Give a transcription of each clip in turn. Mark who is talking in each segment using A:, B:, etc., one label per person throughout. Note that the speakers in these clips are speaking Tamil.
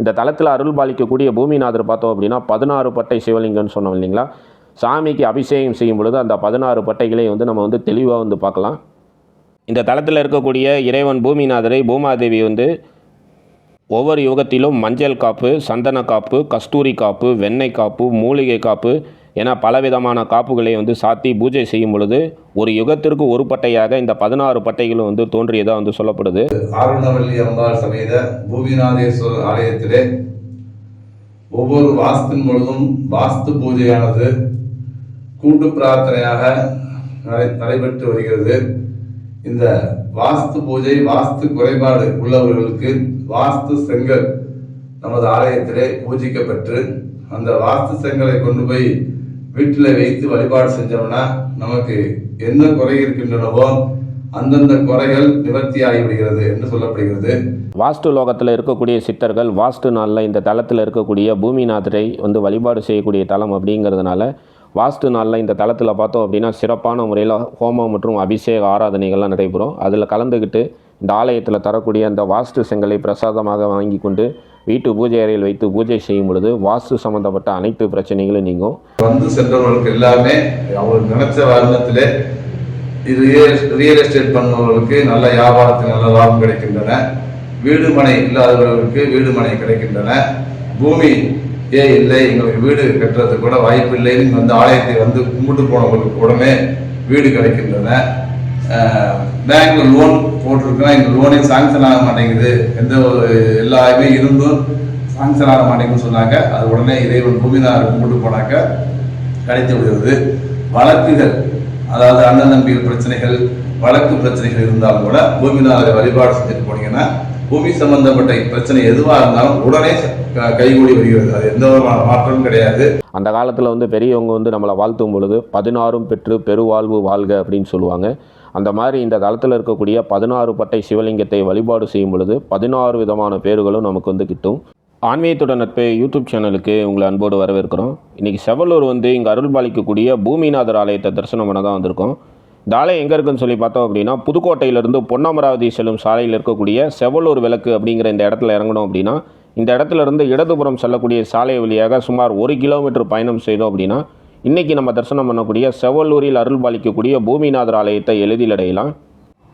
A: இந்த தலத்தில் அருள் பாலிக்கக்கூடிய பூமிநாதர் பார்த்தோம் அப்படின்னா பதினாறு பட்டை சிவலிங்கம்னு சொன்னோம் இல்லைங்களா? சாமிக்கு அபிஷேகம் செய்யும் பொழுது அந்த பதினாறு பட்டைகளையும் வந்து நம்ம வந்து தெளிவாக வந்து பார்க்கலாம். இந்த தளத்தில் இருக்கக்கூடிய இறைவன் பூமிநாதரை பூமாதேவி வந்து ஒவ்வொரு யுகத்திலும் மஞ்சள் காப்பு சந்தன காப்பு கஸ்தூரி காப்பு வெண்ணெய் காப்பு மூலிகை காப்பு ஏன்னா பலவிதமான காப்புகளை வந்து சாத்தி பூஜை செய்யும் பொழுது ஒரு யுகத்திற்கு ஒரு பட்டையாக இந்த பதினாறு பட்டைகளும் வந்து தோன்றியதாக வந்து சொல்லப்படுது.
B: ஆருணவல்லி அம்பாள் சமேத பூமிநாதேஸ்வரர் ஆலயத்திலே ஒவ்வொரு வாஸ்தின் பொழுதும் வாஸ்து பூஜையானது கூட்டு பிரார்த்தனையாக நடை- நடைபெற்று வருகிறது. இந்த வாஸ்து பூஜை வாஸ்து குறைபாடு உள்ளவர்களுக்கு வாஸ்து செங்கல் நமது ஆலயத்திலே பூஜிக்கப்பெற்று அந்த வாஸ்து செங்கலை கொண்டு போய் வீட்டில் வைத்து வழிபாடு செஞ்சோம்னா நமக்கு என்ன குறை இருக்கின்றனவோ அந்தந்த குறைகள் நிவர்த்தி ஆகிவிடுகிறது என்று சொல்லப்படுகிறது.
A: வாஸ்து லோகத்தில் இருக்கக்கூடிய சித்தர்கள் வாஸ்து நாளில் இந்த தளத்தில் இருக்கக்கூடிய பூமிநாதரை வந்து வழிபாடு செய்யக்கூடிய தலம் அப்படிங்கிறதுனால வாஸ்து நாளில் இந்த தளத்தில் பார்த்தோம் அப்படின்னா சிறப்பான முறையில் ஹோமம் மற்றும் அபிஷேக ஆராதனைகள்லாம் நடைபெறும். அதில் கலந்துக்கிட்டு இந்த ஆலயத்தில் தரக்கூடிய அந்த வாஸ்து செங்கலை பிரசாதமாக வாங்கி கொண்டு வீட்டு பூஜை அறையில் வைத்து பூஜை செய்யும் பொழுது வாஸ்து சம்பந்தப்பட்ட அனைத்து பிரச்சனைகளும் நீங்கும்.
B: வந்து சென்றவர்களுக்கு எல்லாமே அவங்க நினைச்ச வருடத்திலே இது ரியல் எஸ்டேட் பண்ணவர்களுக்கு நல்ல வியாபாரத்தில் நல்ல லாபம் கிடைக்கின்றன. வீடு மனை இல்லாதவர்களுக்கு வீடு மனை கிடைக்கின்றன. பூமி ஏ இல்லை எங்களுக்கு வீடு கட்டுறதுக்கு கூட வாய்ப்பு இல்லைன்னு வந்து ஆலயத்தை வந்து கும்பிட்டு போனவர்களுக்கு உடனே வீடு கிடைக்கின்றன. பேங்க்கில் லோன் போட்டிருக்கோம். இந்த லோனே சாங்ஷன் ஆக மாட்டேங்குது. எந்த ஒரு எல்லாமே இருந்தும் சாங்ஷன் ஆக மாட்டேங்குதுன்னு சொன்னாங்க அது உடனே இறைவன் பூமிநாதர் கும்பிட்டு போனாக்க கிடைத்து விடுகிறது. வழக்குகள் அதாவது அண்ணன் தம்பிகள் பிரச்சனைகள் வழக்கு பிரச்சனைகள் இருந்தாலும் கூட பூமிநாதரை வழிபாடு செஞ்சுட்டு போனீங்கன்னா பூமி சம்பந்தப்பட்ட பிரச்சனை எதுவாக இருந்தாலும் உடனே க- கைகூடி வருகிறது. அது எந்த விதமான மாற்றமும் கிடையாது.
A: அந்த காலத்தில் வந்து பெரியவங்க வந்து நம்மளை வாழ்த்தும் பொழுது பதினாறும் பெற்று பெருவாழ்வு வாழ்க அப்படின்னு சொல்லுவாங்க. அந்த மாதிரி இந்த காலத்தில் இருக்கக்கூடிய பதினாறு பட்டை சிவலிங்கத்தை வழிபாடு செய்யும் பொழுது பதினாறு விதமான பேர்களும் நமக்கு வந்து கிட்டும். ஆன்மீகத்துடன் நட்பு யூடியூப் சேனலுக்கு உங்களை அன்போடு வரவேற்கிறோம். இன்றைக்கி செவலூர் வந்து இங்கே அருள் பாலிக்கக்கூடிய பூமிநாதர் ஆலயத்தை தரிசனம் பண்ண தான் வந்திருக்கோம். இந்த ஆலயம் எங்கே இருக்குன்னு சொல்லி பார்த்தோம் அப்படின்னா புதுக்கோட்டையிலிருந்து பொன்னமராவதி செல்லும் சாலையில் இருக்கக்கூடிய செவலூர் விளக்கு அப்படிங்கிற இந்த இடத்துல இறங்கணும் அப்படின்னா இந்த இடத்துல இருந்து இடதுபுறம் செல்லக்கூடிய சாலை வழியாக சுமார் ஒரு கிலோமீட்டர் பயணம் செய்தோம் அப்படின்னா இன்றைக்கி நம்ம தரிசனம் பண்ணக்கூடிய செவலூரில் அருள் பாலிக்கக்கூடிய பூமிநாதர் ஆலயத்தை எளிதில் அடையலாம்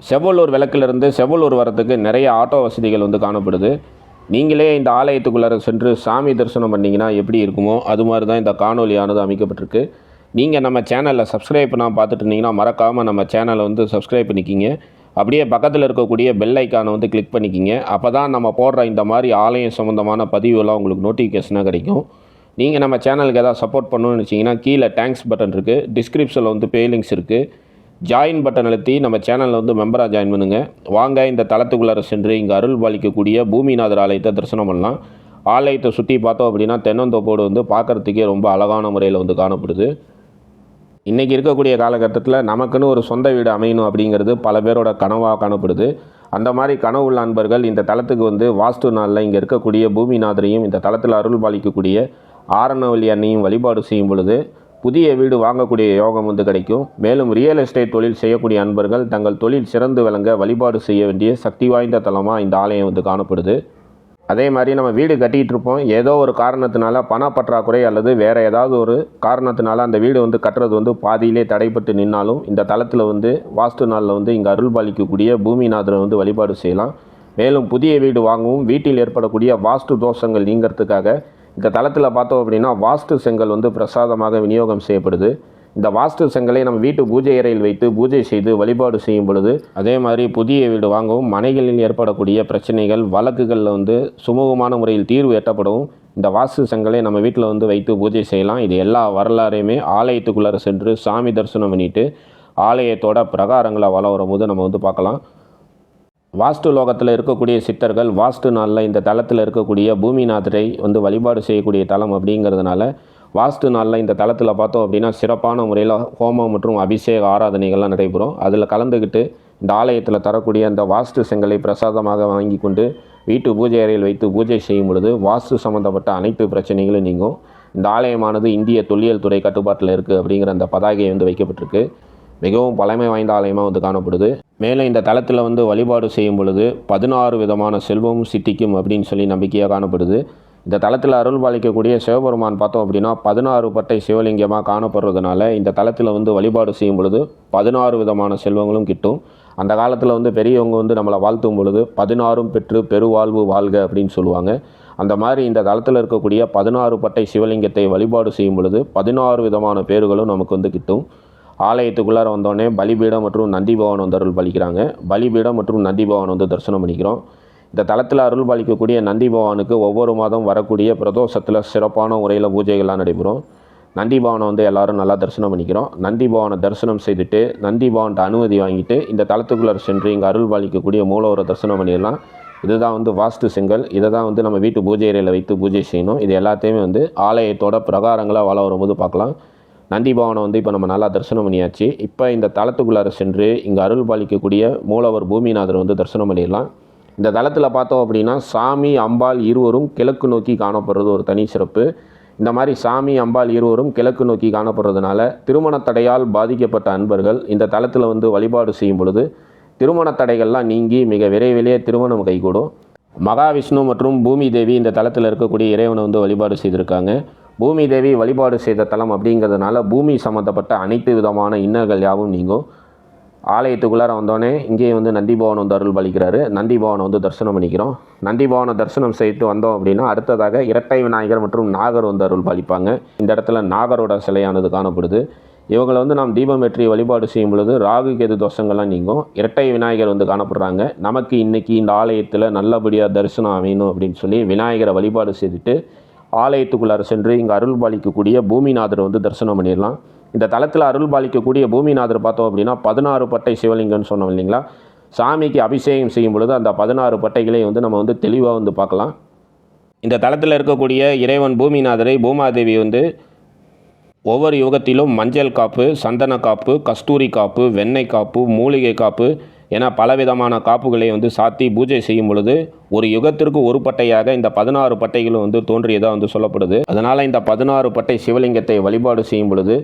A: செவலூர் விளக்கிலிருந்து செவலூர் வரத்துக்கு நிறைய ஆட்டோ வசதிகள் வந்து காணப்படுது. நீங்களே இந்த ஆலயத்துக்குள்ளார சென்று சாமி தரிசனம் பண்ணிங்கன்னா எப்படி இருக்குமோ அது மாதிரி தான் இந்த காணொலியானது அமைக்கப்பட்டிருக்கு. நீங்கள் நம்ம சேனலில் சப்ஸ்கிரைப் பண்ணால் பார்த்துட்டு இருந்தீங்கன்னா மறக்காமல் நம்ம சேனலை வந்து சப்ஸ்கிரைப் பண்ணிக்கிங்க. அப்படியே பக்கத்தில் இருக்கக்கூடிய பெல் ஐக்கானை வந்து கிளிக் பண்ணிக்கிங்க. அப்போ தான் நம்ம போடுற இந்த மாதிரி ஆலயம் சம்மந்தமான பதிவுலாம் உங்களுக்கு நோட்டிஃபிகேஷனாக கிடைக்கும். நீங்கள் நம்ம சேனலுக்கு எதாவது சப்போர்ட் பண்ணணும்னு வச்சிங்கன்னா கீழே தேங்க்ஸ் பட்டன் இருக்குது டிஸ்கிரிப்ஷனில் வந்து பே லிங்க்ஸ் இருக்குது ஜாயின் பட்டன் அழுத்தி நம்ம சேனலில் வந்து மெம்பராக ஜாயின் பண்ணுங்கள் வாங்க இந்த தளத்துக்குள்ளார சென்று இங்கே அருள் பாலிக்கக்கூடிய பூமிநாதர் ஆலயத்தை தரிசனம் பண்ணலாம். ஆலயத்தை சுற்றி பார்த்தோம் அப்படின்னா தென்னந்தோப்போடு வந்து பார்க்குறதுக்கே ரொம்ப அழகான முறையில் வந்து காணப்படுது. இன்றைக்கி இருக்கக்கூடிய காலகட்டத்தில் நமக்குன்னு ஒரு சொந்த வீடு அமையணும் அப்படிங்கிறது பல பேரோட கனவாக காணப்படுது. அந்த மாதிரி கனவு உள்ள அன்பர்கள் இந்த தளத்துக்கு வந்து வாஸ்து நாளில் இங்கே இருக்கக்கூடிய பூமிநாதரையும் இந்த தளத்தில் அருள் பாலிக்கக்கூடிய ஆரணவல்லி அன்னையும் வழிபாடு செய்யும் பொழுது புதிய வீடு வாங்கக்கூடிய யோகம் வந்து கிடைக்கும். மேலும் ரியல் எஸ்டேட் தொழில் செய்யக்கூடிய அன்பர்கள் தங்கள் தொழில் சிறந்து விளங்க வழிபாடு செய்ய வேண்டிய சக்தி வாய்ந்த தலமாக இந்த ஆலயம் வந்து காணப்படுது. அதே மாதிரி நம்ம வீடு கட்டிகிட்டு இருப்போம். ஏதோ ஒரு காரணத்தினால பணப்பற்றாக்குறை அல்லது வேறு ஏதாவது ஒரு காரணத்தினால அந்த வீடு வந்து கட்டுறது வந்து பாதியிலே தடைப்பட்டு நின்னாலும் இந்த தளத்தில் வந்து வாஸ்து நாளில் வந்து இங்கே அருள் பாலிக்கக்கூடிய பூமிநாதரை வந்து வழிபாடு செய்யலாம். மேலும் புதிய வீடு வாங்கவும் வீட்டில் ஏற்படக்கூடிய வாஸ்து தோஷங்கள் நீங்கிறதுக்காக இந்த தளத்தில் பார்த்தோம் அப்படின்னா வாஸ்து செங்கல் வந்து பிரசாதமாக விநியோகம் செய்யப்படுது. இந்த வாஸ்து செங்கலை நம்ம வீட்டு பூஜை அறையில் வைத்து பூஜை செய்து வழிபாடு செய்யும் பொழுது அதே மாதிரி புதிய வீடு வாங்கவும் மனைகளில் ஏற்படக்கூடிய பிரச்சனைகள் வழக்குகளில் வந்து சுமூகமான முறையில் தீர்வு எட்டப்படவும் இந்த வாஸ்து செங்கலை நம்ம வீட்டில் வந்து வைத்து பூஜை செய்யலாம். இது எல்லா வரலாறையுமே ஆலயத்துக்குள்ளார சென்று சாமி தரிசனம் பண்ணிட்டு ஆலயத்தோட பிரகாரங்களை வள வரும்போது நம்ம வந்து பார்க்கலாம். வாஸ்து லோகத்தில் இருக்கக்கூடிய சித்தர்கள் வாஸ்து நாளில் இந்த தளத்தில் இருக்கக்கூடிய பூமிநாதரை வந்து வழிபாடு செய்யக்கூடிய தலம் அப்படிங்கிறதுனால வாஸ்து நாளில் இந்த தளத்தில் பார்த்தோம் அப்படின்னா சிறப்பான முறையில் ஹோமம் மற்றும் அபிஷேக ஆராதனைகள்லாம் நடைபெறும். அதில் கலந்துக்கிட்டு இந்த ஆலயத்தில் தரக்கூடிய அந்த வாஸ்து செங்கலை பிரசாதமாக வாங்கி கொண்டு வீட்டு பூஜை அறையில் வைத்து பூஜை செய்யும் பொழுது வாஸ்து சம்பந்தப்பட்ட அனைத்து பிரச்சனைகளும் நீங்கும். இந்த ஆலயமானது இந்திய தொல்லியல் துறை கட்டுப்பாட்டில் இருக்குது அப்படிங்கிற அந்த பதாகை வந்து வைக்கப்பட்டிருக்கு. மிகவும் பழமை வாய்ந்த ஆலயமாக வந்து காணப்படுது. மேலே இந்த தளத்தில் வந்து வழிபாடு செய்யும் பொழுது பதினாறு விதமான செல்வமும் சித்திக்கும் அப்படின்னு சொல்லி நம்பிக்கையாக காணப்படுது. இந்த தளத்தில் அருள் பாலிக்கக்கூடிய சிவபெருமான் பார்த்தோம் அப்படின்னா பதினாறு பட்டை சிவலிங்கமாக காணப்படுறதுனால இந்த தளத்தில் வந்து வழிபாடு செய்யும் பொழுது பதினாறு விதமான செல்வங்களும் கிட்டும். அந்த காலத்தில் வந்து பெரியவங்க வந்து நம்மளை வாழ்த்தும் பொழுது பதினாறும் பெற்று பெருவாழ்வு வாழ்க அப்படின்னு சொல்லுவாங்க. அந்த மாதிரி இந்த தளத்தில் இருக்கக்கூடிய பதினாறு பட்டை சிவலிங்கத்தை வழிபாடு செய்யும் பொழுது பதினாறு விதமான பேர்களும் நமக்கு வந்து கிட்டும். ஆலயத்துக்குள்ளார வந்தோடனே பலிபீடம் மற்றும் நந்தி பவன் வந்து அருள் பலிக்கிறாங்க. பலிபீடம் மற்றும் நந்திபவன் வந்து தரிசனம் பண்ணிக்கிறோம். இந்த தளத்தில் அருள் பாலிக்கக்கூடிய நந்திபவானுக்கு ஒவ்வொரு மாதம் வரக்கூடிய பிரதோஷத்தில் சிறப்பான முறையில் பூஜைகள்லாம் நடைபெறும். நந்தி பவனை வந்து எல்லாரும் நல்லா தரிசனம் பண்ணிக்கிறோம். நந்தி பவனை தரிசனம் செய்துட்டு நந்திபவன்ட்ட அனுமதி வாங்கிட்டு இந்த தளத்துக்குள்ளே சென்று இங்கே அருள் பாலிக்கக்கூடிய மூலவரை தரிசனம் பண்ணிடலாம். இதுதான் வந்து வாஸ்து செங்கல். இதை தான் வந்து நம்ம வீட்டு பூஜை அறையில் வைத்து பூஜை செய்யணும். இது எல்லாத்தையுமே வந்து ஆலயத்தோட பிரகாரங்களாக வள வரும்போது பார்க்கலாம். நந்தி பவனை வந்து இப்போ நம்ம நல்லா தரிசனம் பண்ணியாச்சு. இப்போ இந்த தளத்துக்குள்ளார சென்று இங்கே அருள் பாலிக்கக்கூடிய மூலவர் பூமிநாதர் வந்து தரிசனம் பண்ணிடலாம். இந்த தளத்தில் பார்த்தோம் அப்படின்னா சாமி அம்பாள் இருவரும் கிழக்கு நோக்கி காணப்படுறது ஒரு தனி சிறப்பு. இந்த மாதிரி சாமி அம்பாள் இருவரும் கிழக்கு நோக்கி காணப்படுறதுனால திருமண தடையால் பாதிக்கப்பட்ட அன்பர்கள் இந்த தளத்தில் வந்து வழிபாடு செய்யும் பொழுது திருமண தடைகள்லாம் நீங்கி மிக விரைவிலேயே திருமணம் கைகூடும். மகாவிஷ்ணு மற்றும் பூமி தேவி இந்த தளத்தில் இருக்கக்கூடிய இறைவனை வந்து வழிபாடு செய்திருக்காங்க. பூமி தேவி வழிபாடு செய்த தலம் அப்படிங்கிறதுனால பூமி சம்மந்தப்பட்ட அனைத்து விதமான இன்னல்கள் யாவும் நீங்கும். ஆலயத்துக்குள்ளார வந்தோடனே இங்கேயே வந்து நந்தி பவன் வந்து அருள் பலிக்கிறாரு நந்தி பவனை வந்து தரிசனம் பண்ணிக்கிறோம். நந்தி பவனை தரிசனம் செய்துட்டு வந்தோம் அப்படின்னா அடுத்ததாக இரட்டை விநாயகர் மற்றும் நாகர் வந்து அருள் பலிப்பாங்க இந்த இடத்துல நாகரோட சிலையானது காணப்படுது. இவங்களை வந்து நாம் தீபம் வெற்றி வழிபாடு செய்யும் பொழுது ராகு கேது தோஷங்கள்லாம் நீங்கும். இரட்டை விநாயகர் வந்து காணப்படுறாங்க. நமக்கு இன்றைக்கி இந்த ஆலயத்தில் நல்லபடியாக தரிசனம் அமையணும் அப்படின்னு சொல்லி விநாயகரை வழிபாடு செய்துட்டு ஆலயத்துக்குள்ளார சென்று இங்கே அருள் பாலிக்கக்கூடிய பூமிநாதரை வந்து தரிசனம் பண்ணிடலாம். இந்த தலத்தில் அருள் பாலிக்கக்கூடிய பூமிநாதர் பார்த்தோம் அப்படின்னா பதினாறு பட்டை சிவலிங்கம்னு சொன்னோம் இல்லைங்களா? சாமிக்கு அபிஷேகம் செய்யும் பொழுது அந்த பதினாறு பட்டைகளையும் வந்து நம்ம வந்து தெளிவாக வந்து பார்க்கலாம். இந்த தளத்தில் இருக்கக்கூடிய இறைவன் பூமிநாதரை பூமாதேவி வந்து ஒவ்வொரு யுகத்திலும் மஞ்சள் காப்பு சந்தன காப்பு கஸ்தூரி காப்பு வெண்ணெய் காப்பு மூலிகை காப்பு ஏன்னா பலவிதமான காப்புகளை வந்து சாத்தி பூஜை செய்யும் பொழுது ஒரு யுகத்திற்கு ஒரு பட்டையாக இந்த பதினாறு பட்டைகளும் வந்து தோன்றியதாக வந்து சொல்லப்படுது. அதனால் இந்த பதினாறு பட்டை சிவலிங்கத்தை வழிபாடு செய்யும் பொழுது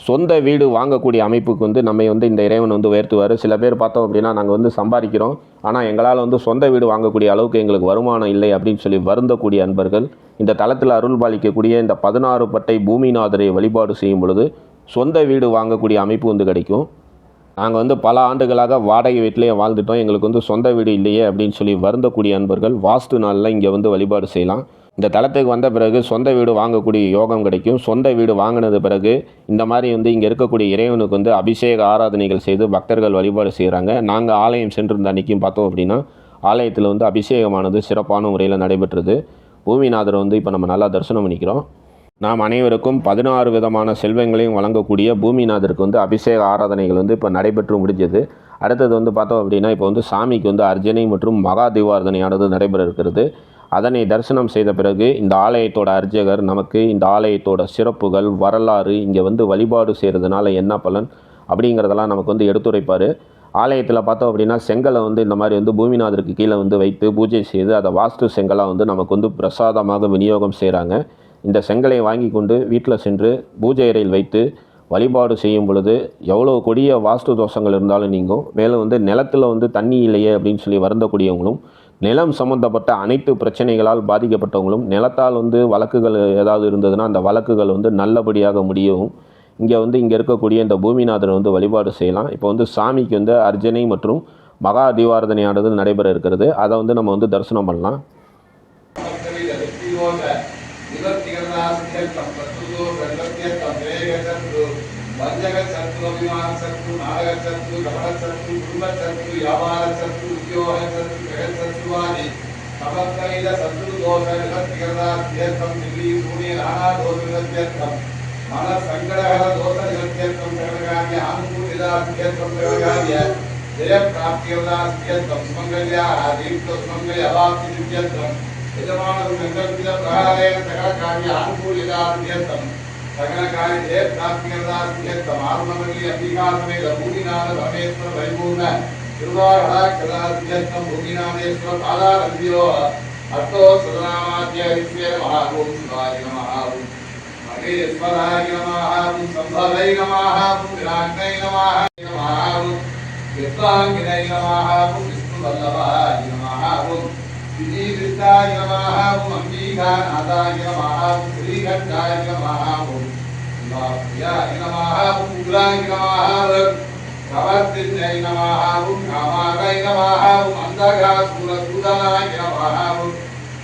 A: சொந்த வீடு வாங்கக்கூடிய அமைப்புக்கு வந்து நம்மை வந்து இந்த இறைவன் வந்து உயர்த்துவார். சில பேர் பார்த்தோம் அப்படின்னா நாங்கள் வந்து சம்பாதிக்கிறோம். ஆனால் எங்களால் வந்து சொந்த வீடு வாங்கக்கூடிய அளவுக்கு எங்களுக்கு வருமானம் இல்லை அப்படின்னு சொல்லி வருந்தக்கூடிய அன்பர்கள் இந்த தளத்தில் அருள் பாலிக்கக்கூடிய இந்த பதினாறு பட்டை பூமிநாதரை வழிபாடு செய்யும் பொழுது சொந்த வீடு வாங்கக்கூடிய அமைப்பு வந்து கிடைக்கும். நாங்கள் வந்து பல ஆண்டுகளாக வாடகை வீட்டிலேயே வாழ்ந்துட்டோம். எங்களுக்கு வந்து சொந்த வீடு இல்லையே அப்படின்னு சொல்லி வருந்தக்கூடிய அன்பர்கள் வாஸ்து நாளில் இங்கே வந்து வழிபாடு செய்யலாம். இந்த தளத்துக்கு வந்த பிறகு சொந்த வீடு வாங்கக்கூடிய யோகம் கிடைக்கும். சொந்த வீடு வாங்கினது பிறகு இந்த மாதிரி வந்து இங்கே இருக்கக்கூடிய இறைவனுக்கு வந்து அபிஷேக ஆராதனைகள் செய்து பக்தர்கள் வழிபாடு செய்கிறாங்க நாங்கள் ஆலயம் சென்றிருந்த அன்றைக்கும் பார்த்தோம் அப்படின்னா ஆலயத்தில் வந்து அபிஷேகமானது சிறப்பான முறையில் நடைபெற்றது. பூமிநாதரை வந்து இப்போ நம்ம நல்லா தரிசனம் பண்ணிக்கிறோம். நாம் அனைவருக்கும் பதினாறு விதமான செல்வங்களையும் வழங்கக்கூடிய பூமிநாதருக்கு வந்து அபிஷேக ஆராதனைகள் வந்து இப்போ நடைபெற்று முடிஞ்சது. அடுத்தது வந்து பார்த்தோம் அப்படின்னா இப்போ வந்து சாமிக்கு வந்து அர்ஜனை மற்றும் மகா தீபாரதனையானது நடைபெற இருக்கிறது. அதனை தரிசனம் செய்த பிறகு இந்த ஆலயத்தோட அர்ச்சகர் நமக்கு இந்த ஆலயத்தோட சிறப்புகள் வரலாறு இங்கே வந்து வழிபாடு செய்கிறதுனால என்ன பலன் அப்படிங்கிறதெல்லாம் நமக்கு வந்து எடுத்துரைப்பார். ஆலயத்தில் பார்த்தோம் அப்படின்னா செங்கலை வந்து இந்த மாதிரி வந்து பூமிநாதருக்கு கீழே வந்து வைத்து பூஜை செய்து அதை வாஸ்து செங்கலாக வந்து நமக்கு வந்து பிரசாதமாக விநியோகம் செய்கிறாங்க இந்த செங்கலை வாங்கி கொண்டு வீட்டில் சென்று பூஜை அறையில் வைத்து வழிபாடு செய்யும் பொழுது எவ்வளோ கொடிய வாஸ்து தோஷங்கள் இருந்தாலும் நீங்கும். மேலும் வந்து நிலத்தில் வந்து தண்ணி இல்லையே அப்படின்னு சொல்லி வருந்தக்கூடியவங்களும் நிலம் சம்மந்தப்பட்ட அனைத்து பிரச்சனைகளால் பாதிக்கப்பட்டவங்களும் நிலத்தால் வந்து வழக்குகள் ஏதாவது இருந்ததுன்னா அந்த வழக்குகள் வந்து நல்லபடியாக முடியவும் இங்கே வந்து இங்கே இருக்கக்கூடிய இந்த பூமிநாதரை வந்து வழிபாடு செய்யலாம். இப்போ வந்து சாமிக்கு வந்து அர்ஜனை மற்றும் மகா தீபாரதனையானது நடைபெற இருக்கிறது. அதை வந்து நம்ம வந்து தரிசனம் பண்ணலாம்.
B: सत्सु तपसत्सु कुटुम्बसत्सु व्यापारसत्सु उद्योगसत्सु जगत्सत्सुवादि तपस्कैल शत्रुदोष निवृत्तिकृतार्थ्यर्थं दिल्लीसूर्यनाथादोषनिवृत्त्यर्थं मनस्सङ्कटहर दोषनिवृत्त्यर्थं सर्वकार्य आनुकूलितार्थ्यर्थं सर्वकार्य जयप्राप्त्यर्थं सुमङ्गल्यादीप्तसुमङ्गल्यवाप्तिरित्यर्थं यजमानसङ्कल्पितप्रहरेण सकलकार्य आनुकूलितार्थ्यर्थं சகலகாரி ஜெய பிராப்தியதாசிய தமார்ணமல்லி அதிகாரமே லபூதிநாத பரமேஸ்வர பரிபூர்ண திருவாகடா கலாசியத்தம் பூதிநாதேஸ்வர பாதாரந்தியோ அர்த்தோ சதநாமாத்திய மகாபூம் சிவாய நமஹாபூம் மகேஸ்வராய நமஹாபூம் சம்பவை நமஹாபூம் விராட்டை நமஹாபூம் வித்வாங்கினை நமஹாபூம் விஷ்ணு வல்லபாய நமஹாபூம் విజీవృత్తాయ నమః ఓం అంబీఘానాథాయ నమః ఓం శ్రీఘట్టాయ నమః ఓం లాభ్యాయ నమః ఓం కులాయ నమః ఓం ప్రవర్తిన్యై నమః ఓం కామాయ నమః ఓం అంధకాసురసూదనాయ నమః ఓం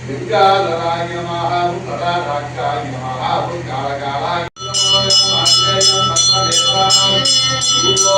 B: లింగాధరాయ నమః ఓం కళారాక్షాయ నమః ఓం కాళకాళాయ నమః ఓం సర్వదేవానాం భూవో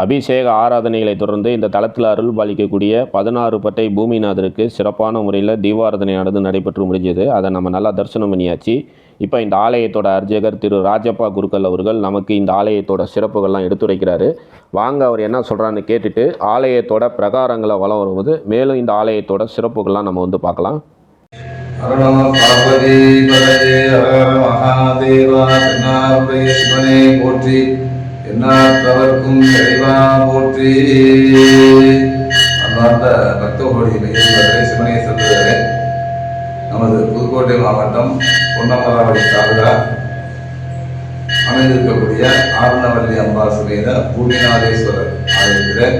A: அபிஷேக ஆராதனைகளை தொடர்ந்து இந்த தளத்தில் அருள் பாலிக்கக்கூடிய பதினாறு பட்டை பூமிநாதருக்கு சிறப்பான முறையில் தீபாராதனையானது நடைபெற்று முடிஞ்சது. அதை நம்ம நல்லா தரிசனம் பண்ணியாச்சு. இப்போ இந்த ஆலயத்தோட அர்ச்சகர் திரு ராஜப்பா குருக்கள் அவர்கள் நமக்கு இந்த ஆலயத்தோட சிறப்புகள்லாம் எடுத்துரைக்கிறாரு. வாங்க அவர் என்ன சொல்கிறான்னு கேட்டுட்டு ஆலயத்தோட பிரகாரங்களை வலம் வருவது மேலும் இந்த ஆலயத்தோட சிறப்புகள்லாம் நம்ம வந்து பார்க்கலாம்.
B: பார்வதி எல்லாத்தவர்க்கும் ஹர போற்றி எந்நாட்டவர்க்கும் இறைவா போற்றி அன்பார்ந்த பக்த கோடி மெய்யவர்களே செல்வர்களே நமது புதுக்கோட்டை மாவட்டம் பொன்னமராவதி தாலுகா அமைந்திருக்கக்கூடிய ஆர்ணவல்லி அம்பா சமேத பூமிநாதேஸ்வரர் ஆலயத்தில்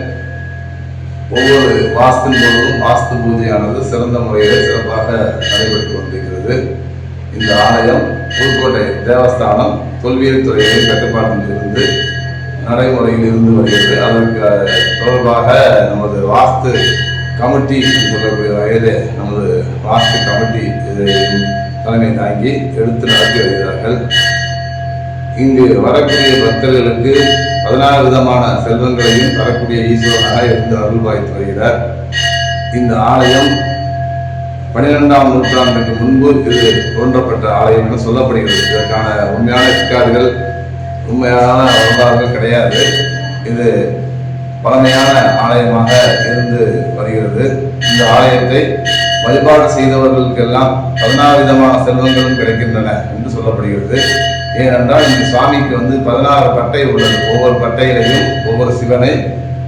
B: ஒவ்வொரு வாஸ்தின் போதும் வாஸ்து பூஜையானது சிறந்த முறையில் சிறப்பாக நடைபெற்று கொண்டிருக்கிறது. இந்த ஆலயம் புதுக்கோட்டை தேவஸ்தானம் தொல்வியல் துறையின் கட்டுப்பாட்டில் இருந்து நடைமுறையில் இருந்து வருகிறது. அதற்கு தொடர்பாக நமது வாஸ்து கமிட்டி சொல்லக்கூடிய வகையில் நமது வாஸ்து கமிட்டி இதை தலைமை தாங்கி எடுத்து நடத்தி வருகிறார்கள். இங்கு வரக்கூடிய பக்தர்களுக்கு பதினாறு விதமான செல்வங்களையும் தரக்கூடிய ஈஸ்வரனாக இருந்து அருள்பாய்த்து வருகிறார். இந்த ஆலயம் பன்னிரெண்டாம் நூற்றாண்டுக்கு முன்பு இது தோன்றப்பட்ட ஆலயம் என சொல்லப்படுகிறது. இதற்கான உண்மையான ரெக்கார்டுகள் உண்மையான வரலாறுகள் கிடையாது. இது பழமையான ஆலயமாக இருந்து வருகிறது. இந்த ஆலயத்தை வழிபாடு செய்தவர்களுக்கெல்லாம் பதினாறு விதமான செல்வங்களும் கிடைக்கின்றன என்று சொல்லப்படுகிறது. ஏனென்றால் இந்த சுவாமிக்கு வந்து பதினாறு பட்டை உள்ளது. ஒவ்வொரு பட்டையிலையும் ஒவ்வொரு சிவனை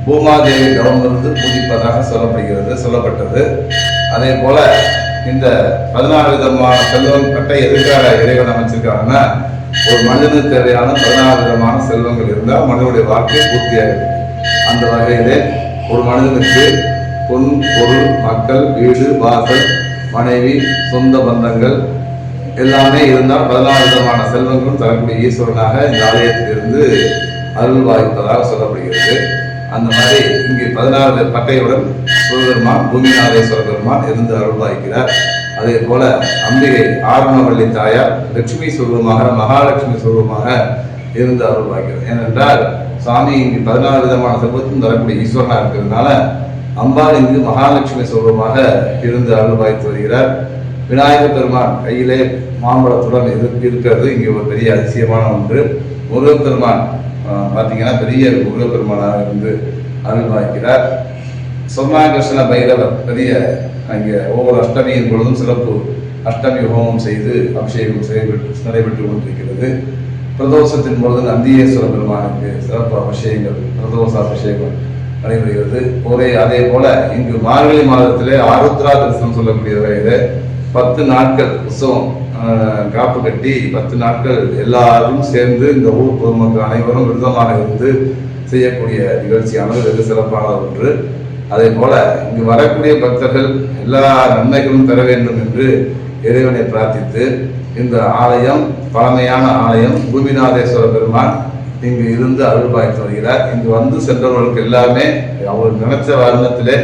B: பூமாதேவி கவர்ந்திருந்து பூஜிப்பதாக சொல்லப்படுகிறது சொல்லப்பட்டது. அதே போல இந்த பதினாறு விதமான செல்வம் பட்டை எதுக்காக இறைவன் அமைச்சிருக்காங்கன்னா ஒரு மனிதனுக்கு தேவையான பதினாறு விதமான செல்வங்கள் இருந்தால் மனிதனுடைய வாழ்க்கை பூர்த்தியாகிறது. அந்த வகையிலே ஒரு மனிதனுக்கு பொன் பொருள் மக்கள் வீடு வாசல் மனைவி சொந்த பந்தங்கள் எல்லாமே இருந்தால் பதினாறு விதமான செல்வங்களும் தரக்கூடிய ஈஸ்வரனாக இந்த ஆலயத்திலிருந்து அருள் வாய்ப்பதாக சொல்லப்படுகிறது. அந்த மாதிரி இங்கே பதினாறு பட்டையுடன் சிவபெருமான் பூமிநாதேஸ்வர பெருமான் இருந்து அருள் வாய்க்கிறார் அதே போல அம்பிகை ஆர்மவள்ளி தாயார் லட்சுமி சுரூபமாக மகாலட்சுமி சுரூபமாக இருந்து அருள் வாய்க்கிறது ஏனென்றால் சாமி இங்கு பதினாறு விதமான செல்வத்தும் தரக்கூடிய ஈஸ்வரனா இருக்கிறதுனால அம்பாள் இங்கு மகாலட்சுமி சுரூபமாக இருந்து அருள் வாய்த்து வருகிறார். விநாயகர் பெருமான் கையிலே மாம்பழத்துடன் இரு- இருக்கிறது. இங்கே ஒரு பெரிய அதிசயமான ஒன்று. முருகப் பெருமான் பார்த்தீங்கன்னா பெரிய முருகப்பெருமானாக இருந்து அருள் வாய்க்கிறார் சொர்ணாகிருஷ்ண பைரவர் பெரிய அங்கே ஒவ்வொரு அஷ்டமியின் பொழுதும் சிறப்பு. அஷ்டமி ஹோமம் செய்து அபிஷேகம் செய்யப்பட்டு நடைபெற்று கொண்டிருக்கிறது. பிரதோஷத்தின் பொழுது நந்தியேஸ்வர பெருமானுக்கு சிறப்பு அபிஷேகங்கள் பிரதோஷ அபிஷேகம் நடைபெறுகிறது. ஒரே அதே போல இங்கு மார்கழி மாதத்திலே ஆருத்ரா தரிசனம் சொல்லக்கூடிய வகையில் பத்து நாட்கள் உற்சவம். காப்பு கட்டி பத்து நாட்கள் எல்லாரும் சேர்ந்து இந்த ஊர் பொதுமக்கள் அனைவரும் விரதமாக இருந்து செய்யக்கூடிய நிகழ்ச்சியானது வெகு சிறப்பான ஒன்று. அதே போல இங்கு வரக்கூடிய பக்தர்கள் எல்லா நன்மைகளும் பெற வேண்டும் என்று இறைவனை பிரார்த்தித்து இந்த ஆலயம் பழமையான ஆலயம் பூமிநாதேஸ்வர பெருமான் இங்கு இருந்து அருள்பாய்த்து வருகிறார். இங்கு வந்து சென்றவர்களுக்கு எல்லாமே அவர் நினைச்ச வருணத்திலே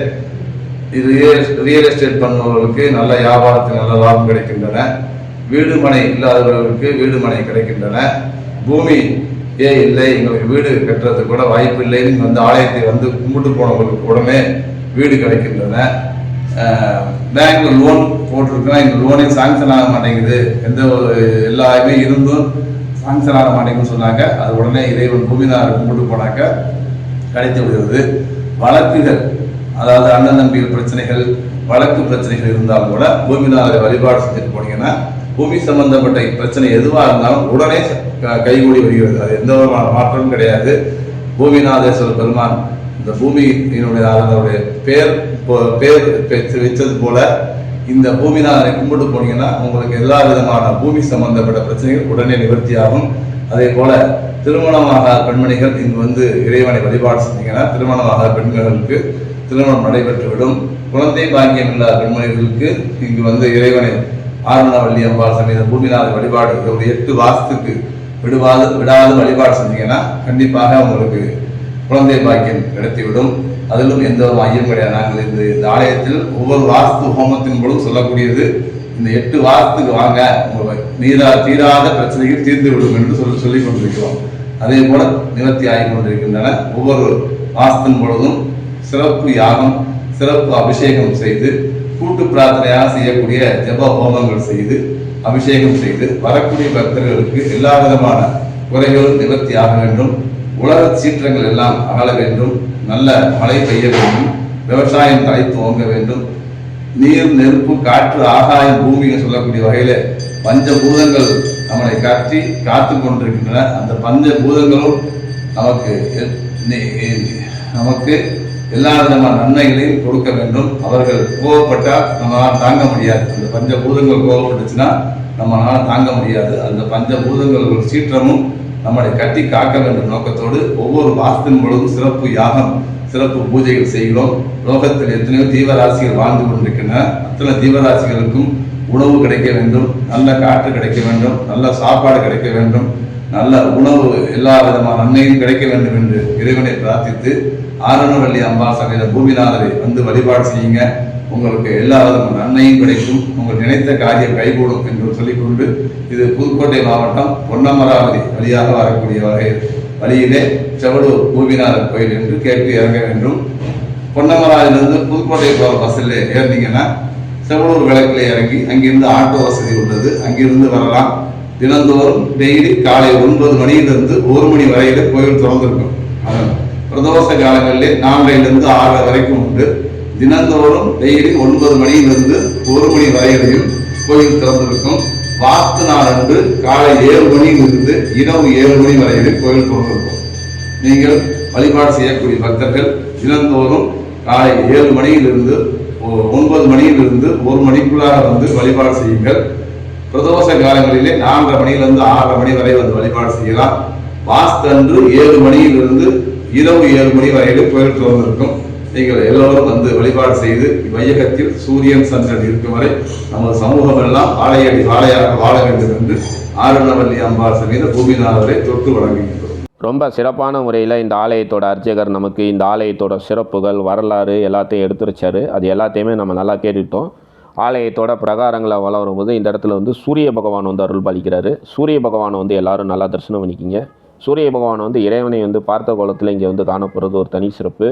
B: இது ரியல் ரியல் எஸ்டேட் பண்ணுபவர்களுக்கு நல்ல வியாபாரத்தில் நல்ல லாபம் கிடைக்கின்றன. வீடு மனை இல்லாதவர்களுக்கு வீடு மனை கிடைக்கின்றன. பூமி ஏ இல்லை. எங்களுக்கு வீடு கட்டுறதுக்கு கூட வாய்ப்பு இல்லைன்னு வந்து ஆலயத்தை வந்து கும்பிட்டு போனவங்களுக்கு உடனே வீடு கிடைக்கின்றன. அஹ், பேங்க்ல லோன் போட்டிருக்கோம் இந்த லோனே சாங்ஷன் ஆக மாட்டேங்குது. எந்த ஒரு எல்லாருமே இருந்தும் சாங்ஷன் ஆக மாட்டேங்குதுன்னு சொன்னாங்க அது உடனே இறைவன் பூமிநாதர் கும்பிட்டு போனாக்க கிடைத்து விடுகிறது வழக்குகள் அதாவது அண்ணன் நம்பிகள் பிரச்சனைகள் வழக்கு பிரச்சனைகள் இருந்தாலும் கூட பூமிநாதரை வழிபாடு செஞ்சுட்டு போனீங்கன்னா பூமி சம்பந்தப்பட்ட பிரச்சனை எதுவாக இருந்தாலும் உடனே க- கைகூடி வருகிறது. அது எந்த விதமான மாற்றமும் கிடையாது. பூமிநாதேஸ்வரர் பெருமான் இந்த பூமியினுடைய அதனுடைய பேர் பேர் வச்சது போல இந்த பூமிநாதனை கும்பிட்டு போனீங்கன்னா உங்களுக்கு எல்லா விதமான பூமி சம்பந்தப்பட்ட பிரச்சனைகள் உடனே நிவர்த்தியாகும். அதே போல திருமணமாக பெண்மணிகள் இங்கு வந்து இறைவனை வழிபாடு செஞ்சீங்கன்னா திருமணமாக பெண்களுக்கு திருமணம் நடைபெற்றுவிடும். குழந்தை பாக்கியம் இல்லாத பெண்மணிகளுக்கு இங்கு வந்து இறைவனை ஆரணவள்ளி அம்பாள் சமேத பூமிநாத வழிபாடு ஒரு எட்டு வாசத்துக்கு விடுவாது விடாது வழிபாடு செஞ்சீங்கன்னா கண்டிப்பாக உங்களுக்கு குழந்தை பாக்கியம் கிடைத்துவிடும். அதிலும் எந்த ஒரு ஐயம் கிடையாது. நாங்கள் இந்த இந்த ஆலயத்தில் ஒவ்வொரு வாஸ்து ஹோமத்தின் பொழுதும் சொல்லக்கூடியது இந்த எட்டு வாரத்துக்கு வாங்க உங்களுக்கு நீரா தீராத பிரச்சனைகள் தீர்ந்து விடும் என்று சொல்லி சொல்லிக் கொண்டிருக்கிறோம். அதே போல நிவர்த்தி ஆகி கொண்டிருக்கின்றன. ஒவ்வொரு வாஸ்தின் பொழுதும் சிறப்பு யாகம் சிறப்பு அபிஷேகம் செய்து கூட்டு பிரார்த்தனையாக செய்யக்கூடிய ஜெப ஹோமங்கள் செய்து அபிஷேகம் செய்து வரக்கூடிய பக்தர்களுக்கு எல்லா விதமான குறைகளும் நிவர்த்தி ஆக வேண்டும். உலக சீற்றங்கள் எல்லாம் அகல வேண்டும். நல்ல மழை பெய்ய வேண்டும். விவசாயம் தலை துவங்க வேண்டும். நீர் நெருப்பு காற்று ஆகாயம் பூமியை சொல்லக்கூடிய வகையில பஞ்சபூதங்கள் நம்மளை கற்றி காத்து கொண்டிருக்கின்றன. அந்த பஞ்ச பூதங்களும் நமக்கு நமக்கு எல்லா விதமான நன்மைகளையும் கொடுக்க வேண்டும். அவர்கள் கோவப்பட்டால் நம்மளால் தாங்க முடியாது. அந்த பஞ்சபூதங்கள் கோவப்பட்டுச்சுன்னா நம்மளால் தாங்க முடியாது. அந்த பஞ்சபூதங்கள் சீற்றமும் நம்மளை கட்டி காக்க வேண்டும் நோக்கத்தோடு ஒவ்வொரு மாதத்தின் பொழுதும் சிறப்பு யாகம் சிறப்பு பூஜைகள் செய்கிறோம். லோகத்தில் எத்தனையோ தீவராசிகள் வாழ்ந்து கொண்டிருக்கின்றன. அத்தனை தீவராசிகளுக்கும் உணவு கிடைக்க வேண்டும் நல்ல காற்று கிடைக்க வேண்டும் நல்ல சாப்பாடு கிடைக்க வேண்டும். நல்ல உணவு எல்லா விதமான நன்மையும் கிடைக்க வேண்டும் என்று இறைவனை பிரார்த்தித்து ஆரணவள்ளி அம்பா சமேத பூமிநாதரை வந்து வழிபாடு செய்யுங்க. உங்களுக்கு எல்லா விதமான நன்மையும் கிடைக்கும். உங்கள் நினைத்த காரியம் கைகூடும் என்று சொல்லிக்கொண்டு இது புதுக்கோட்டை மாவட்டம் பொன்னமராவதி வழியாக வரக்கூடிய வகையில் வழியிலே செவடூர் பூமிநாதர் கோயில் என்று கேட்டு இறங்க வேண்டும். பொன்னமராவிலிருந்து புதுக்கோட்டை போகிற பஸ்ஸில் ஏறினீங்கன்னா செவலூர் விளக்கில் இறங்கி அங்கிருந்து ஆட்டோ வசதி உள்ளது. அங்கிருந்து வரலாம். தினந்தோறும் டெய்லி காலை ஒன்பது மணியிலிருந்து ஒரு மணி வரையில கோயில் திறந்திருக்கும். அதனால் பிரதோஷ காலங்களிலே நான்கையிலிருந்து ஆறு வரைக்கும் உண்டு. தினந்தோறும் டெய்லி ஒன்பது மணியிலிருந்து ஒரு மணி வரையிலையும் கோயில் திறந்திருக்கும். வாத்து நாள் அன்று காலை ஏழு மணியிலிருந்து இரவு ஏழு மணி வரையிலும் கோயில் திறந்திருக்கும். நீங்கள் வழிபாடு செய்யக்கூடிய பக்தர்கள் தினந்தோறும் காலை ஏழு மணியிலிருந்து ஒ- ஒன்பது மணியிலிருந்து ஒரு மணிக்குள்ளாக வந்து வழிபாடு செய்யுங்கள். பிரதோஷ காலங்களிலே நாலரை மணியிலிருந்து ஆறரை மணி வரை வந்து வழிபாடு செய்யலாம். வாஸ்தன்று ஏழு மணியிலிருந்து இரவு ஏழு மணி வரையிலும் கோயில் திறந்திருக்கும். நீங்கள் எல்லோரும் வந்து வழிபாடு செய்து மையகத்தில் சூரியன் சந்திரன் இருக்கும் வரை நமது சமூகம் எல்லாம் வாழையடி வாழையாக வாழ வேண்டும் என்று ஆருணவல்லி அம்பாள் சமேத பூமிநாதரை தொட்டு வழங்குகின்றோம்
A: ரொம்ப சிறப்பான முறையில் இந்த ஆலயத்தோட அர்ச்சகர் நமக்கு இந்த ஆலயத்தோட சிறப்புகள் வரலாறு எல்லாத்தையும் எடுத்துரைச்சாரு. அது எல்லாத்தையுமே நம்ம நல்லா கேட்டுட்டோம். ஆலயத்தோட பிரகாரங்களை வளரும் போது இந்த இடத்துல வந்து சூரிய பகவான் வந்து அருள் பாலிக்கிறாரு சூரிய பகவானை வந்து எல்லாரும் நல்லா தரிசனம் பண்ணிக்கிங்க. சூரிய பகவான் வந்து இறைவனை வந்து பார்த்த கோலத்தில் இங்கே வந்து காணப்படுறது ஒரு தனி சிறப்பு.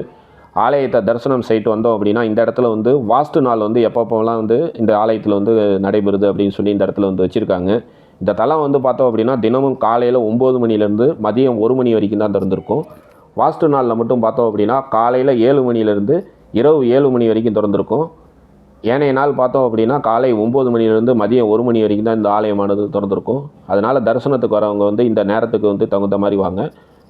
A: ஆலயத்தை தரிசனம் செய்யிட்டு வந்தோம் அப்படின்னா இந்த இடத்துல வந்து வாஸ்து நாள் வந்து எப்பப்போலாம் வந்து இந்த ஆலயத்தில் வந்து நடைபெறுது அப்படின்னு சொல்லி இந்த இடத்துல வந்து வச்சுருக்காங்க. இந்த தலம் வந்து பார்த்தோம் அப்படின்னா தினமும் காலையில் ஒம்பது மணிலேருந்து மதியம் ஒரு மணி வரைக்கும் தான் திறந்திருக்கும். வாஸ்து நாளில் மட்டும் பார்த்தோம் அப்படின்னா காலையில் ஏழு மணிலேருந்து இரவு ஏழு மணி வரைக்கும் திறந்திருக்கும். ஏனைய நாள் பார்த்தோம் அப்படின்னா காலை ஒம்பது மணிலேருந்து மதியம் ஒரு மணி வரைக்கும் தான் இந்த ஆலயமானது திறந்திருக்கும். அதனால் தரிசனத்துக்கு வரவங்க வந்து இந்த நேரத்துக்கு வந்து தகுந்த மாதிரி வாங்க.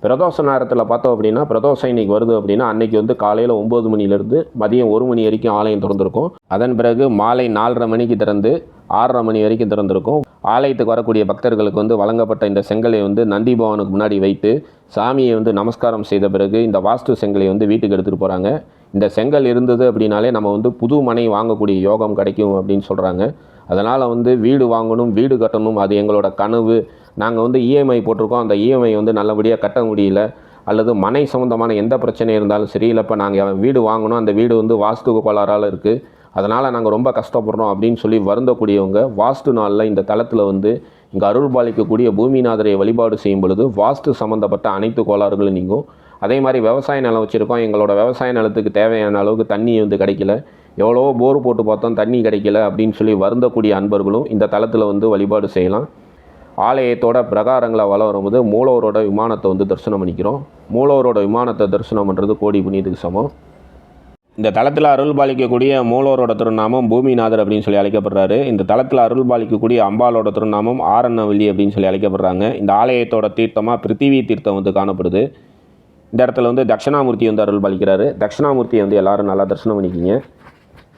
A: பிரதோஷ நேரத்தில் பார்த்தோம் அப்படின்னா பிரதோஷம் இன்னைக்கு வருது அப்படின்னா அன்னைக்கு வந்து காலையில் ஒம்பது மணிலேருந்து மதியம் ஒரு மணி வரைக்கும் ஆலயம் திறந்திருக்கும். அதன் பிறகு மாலை நாலரை மணிக்கு திறந்து ஆறரை மணி வரைக்கும் திறந்திருக்கும். ஆலயத்துக்கு வரக்கூடிய பக்தர்களுக்கு வந்து வழங்கப்பட்ட இந்த செங்கலை வந்து நந்தி பவனுக்கு முன்னாடி வைத்து சாமியை வந்து நமஸ்காரம் செய்த பிறகு இந்த வாஸ்து செங்கலை வந்து வீட்டுக்கு எடுத்துகிட்டு போகிறாங்க இந்த செங்கல் இருந்தது அப்படின்னாலே நம்ம வந்து புது மனை வாங்கக்கூடிய யோகம் கிடைக்கும் அப்படின்னு சொல்கிறாங்க அதனால் வந்து வீடு வாங்கணும் வீடு கட்டணும் அது எங்களோட கனவு. நாங்கள் வந்து இஎம்ஐ போட்டிருக்கோம். அந்த இஎம்ஐ வந்து நல்லபடியாக கட்ட முடியல. அல்லது மனை சம்மந்தமான எந்த பிரச்சனை இருந்தாலும் சரி இல்லைப்பா நாங்கள் வீடு வாங்கணும். அந்த வீடு வந்து வாஸ்து கோளாறால் இருக்குது அதனால் நாங்கள் ரொம்ப கஷ்டப்படுறோம் அப்படின்னு சொல்லி வருந்தக்கூடியவங்க வாஸ்து நாளில் இந்த தளத்தில் வந்து இங்கே அருள் பாலிக்கக்கூடிய பூமிநாதரை வழிபாடு செய்யும் பொழுது வாஸ்து சம்மந்தப்பட்ட அனைத்து கோளாறுகளும் நீங்கும். அதே மாதிரி விவசாய நிலம் வச்சுருக்கோம். எங்களோட விவசாய நிலத்துக்கு தேவையான அளவுக்கு தண்ணி வந்து கிடைக்கல. எவ்வளவோ போர் போட்டு பார்த்தோம் தண்ணி கிடைக்கல அப்படின்னு சொல்லி வருந்தக்கூடிய அன்பர்களும் இந்த தளத்தில் வந்து வழிபாடு செய்யலாம். ஆலயத்தோட பிரகாரங்களை வள வரும்போது மூலவரோட விமானத்தை வந்து தரிசனம் பண்ணிக்கிறோம். மூலவரோட விமானத்தை தரிசனம் பண்ணுறது கோடி புண்ணியத்துக்கு சமம். இந்த தளத்தில் அருள் பாலிக்கக்கூடிய மூலோரோட திருநாமம் பூமிநாதர் அப்படின்னு சொல்லி அழைக்கப்படுறாரு. இந்த தளத்தில் அருள் பாலிக்கக்கூடிய அம்பாலோட திருநாமம் ஆரண்ணவல்லி அப்படின்னு சொல்லி அழைக்கப்படுறாங்க. இந்த ஆலயத்தோட தீர்த்தமாக பிருத்திவி தீர்த்தம் வந்து காணப்படுது. இந்த இடத்துல வந்து தட்சிணாமூர்த்தி வந்து அருள் பாலிக்கிறாரு. தட்சிணாமூர்த்தியை வந்து எல்லாரும் நல்லா தரிசனம் பண்ணிக்கிங்க.